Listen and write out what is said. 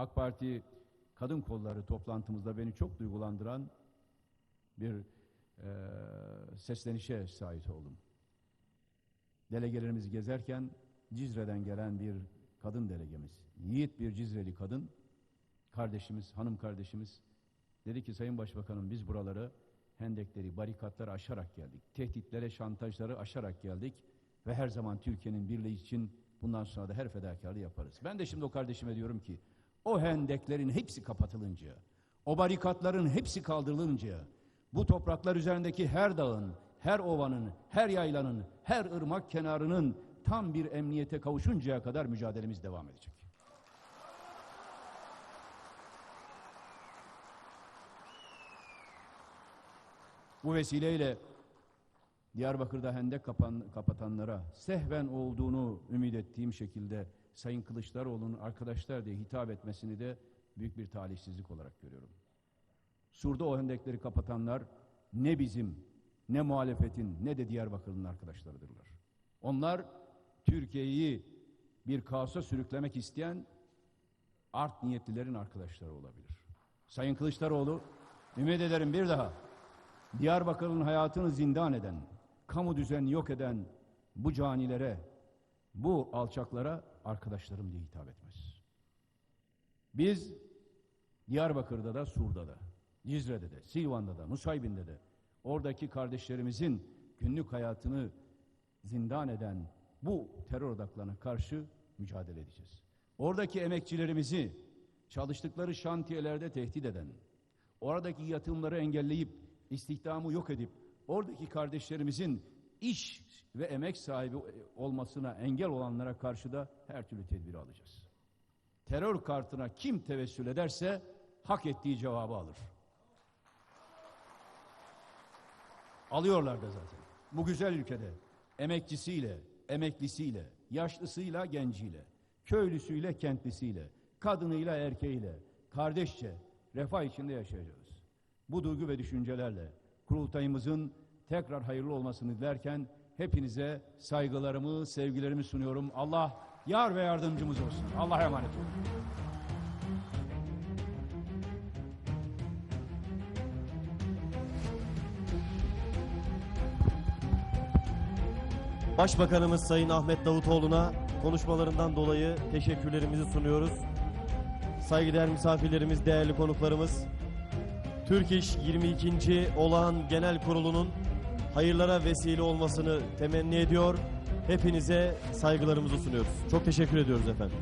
AK Parti kadın kolları toplantımızda beni çok duygulandıran bir eee seslenişe şahit oldum. Delegelerimiz gezerken Cizre'den gelen bir kadın delegemiz, yiğit bir Cizreli kadın, kardeşimiz, hanım kardeşimiz dedi ki Sayın Başbakanım biz buraları hendekleri, barikatları aşarak geldik. Tehditlere, şantajları aşarak geldik ve her zaman Türkiye'nin birliği için bundan sonra da her fedakarlığı yaparız. Ben de şimdi o kardeşime diyorum ki o hendeklerin hepsi kapatılınca, o barikatların hepsi kaldırılınca, bu topraklar üzerindeki her dağın, her ovanın, her yaylanın, her ırmak kenarının tam bir emniyete kavuşuncaya kadar mücadelemiz devam edecek. Bu vesileyle Diyarbakır'da hendek kapan, kapatanlara sehven olduğunu ümit ettiğim şekilde Sayın Kılıçdaroğlu'nun arkadaşlar diye hitap etmesini de büyük bir talihsizlik olarak görüyorum. Sur'da o hendekleri kapatanlar ne bizim, ne muhalefetin, ne de Diyarbakır'ın arkadaşlarıdırlar. Onlar Türkiye'yi bir kaosa sürüklemek isteyen art niyetlilerin arkadaşları olabilir. Sayın Kılıçdaroğlu, ümit ederim bir daha Diyarbakır'ın hayatını zindan eden, kamu düzenini yok eden bu canilere, bu alçaklara arkadaşlarım diye hitap etmez. Biz Diyarbakır'da da, Sur'da da, Cizre'de de, Silvan'da da, Nusaybin'de de oradaki kardeşlerimizin günlük hayatını zindan eden bu terör odaklarına karşı mücadele edeceğiz. Oradaki emekçilerimizi çalıştıkları şantiyelerde tehdit eden, oradaki yatırımları engelleyip istihdamı yok edip oradaki kardeşlerimizin iş ve emek sahibi olmasına engel olanlara karşı da her türlü tedbiri alacağız. Terör kartına kim tevessül ederse hak ettiği cevabı alır. Alıyorlar da zaten. Bu güzel ülkede emekçisiyle, emeklisiyle, yaşlısıyla, genciyle, köylüsüyle, kentlisiyle, kadınıyla, erkeğiyle, kardeşçe refah içinde yaşayacağız. Bu duygu ve düşüncelerle kurultayımızın tekrar hayırlı olmasını dilerken hepinize saygılarımı, sevgilerimi sunuyorum. Allah yar ve yardımcımız olsun. Allah'a emanet olun. Başbakanımız Sayın Ahmet Davutoğlu'na konuşmalarından dolayı teşekkürlerimizi sunuyoruz. Saygıdeğer misafirlerimiz, değerli konuklarımız, Türk İş 22. Olağan Genel Kurulu'nun hayırlara vesile olmasını temenni ediyor. Hepinize saygılarımızı sunuyoruz. Çok teşekkür ediyoruz efendim.